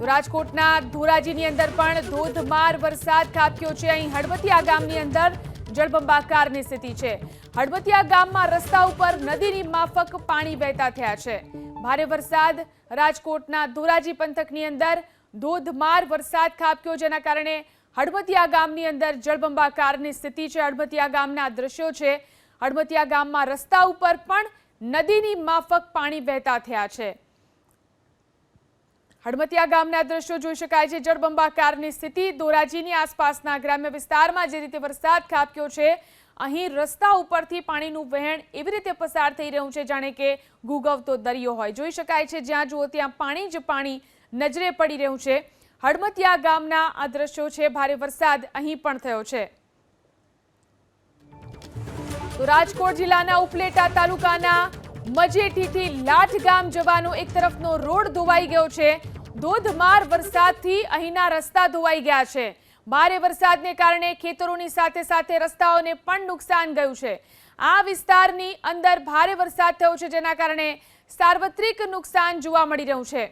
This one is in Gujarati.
તો રાજકોટના ધોરાજીની અંદર પણ ધોધમાર વરસાદ ખાબક્યો છે. અહીં હળવતિયા ગામની અંદર જળબંબાકારની સ્થિતિ છે. હળવતિયા ગામમાં રસ્તા ઉપર નદીની માફક પાણી વહેતા થયા છે. ભારે વરસાદ રાજકોટના ધોરાજી પંથકની અંદર ધોધમાર વરસાદ ખાબક્યો, જેના કારણે હળવતિયા ગામની અંદર જળબંબાકારની સ્થિતિ છે. હળવતિયા ગામના દ્રશ્યો છે. હળવતિયા ગામમાં રસ્તા ઉપર પણ નદીની માફક પાણી વહેતા થયા છે. હળમતિયા ગામના દ્રશ્યો જોઈ શકાય છે. જળબંબાકારની સ્થિતિ ધોરાજીની આસપાસના ગ્રામ્ય વિસ્તારમાં જે રીતે વરસાદ ખાબક્યો છે, અહીં રસ્તા ઉપરથી પાણીનું વહેણ એવી રીતે પસાર થઈ રહ્યું છે, જાણે કે ગુગવતો દરિયો હોય. જોઈ શકાય છે, જ્યાં જુઓ ત્યાં પાણી જ પાણી નજરે પડી રહ્યું છે. હડમતિયા ગામના આ દ્રશ્યો છે, ભારે વરસાદ અહીં પણ થયો છે. તો રાજકોટ જિલ્લાના ઉપલેટા તાલુકાના મજેઠીથી લાઠ ગામ જવાનો એક તરફનો રોડ ધોવાઈ ગયો છે. ધોધમાર વરસાદથી અહીંના રસ્તા ધોવાઈ ગયા છે. ભારે વરસાદને કારણે ખેતરોની સાથે સાથે રસ્તાઓને પણ નુકસાન ગયું છે. આ વિસ્તારની અંદર ભારે વરસાદ થયો છે, જેના કારણે સાર્વત્રિક નુકસાન જોવા મળી રહ્યું છે.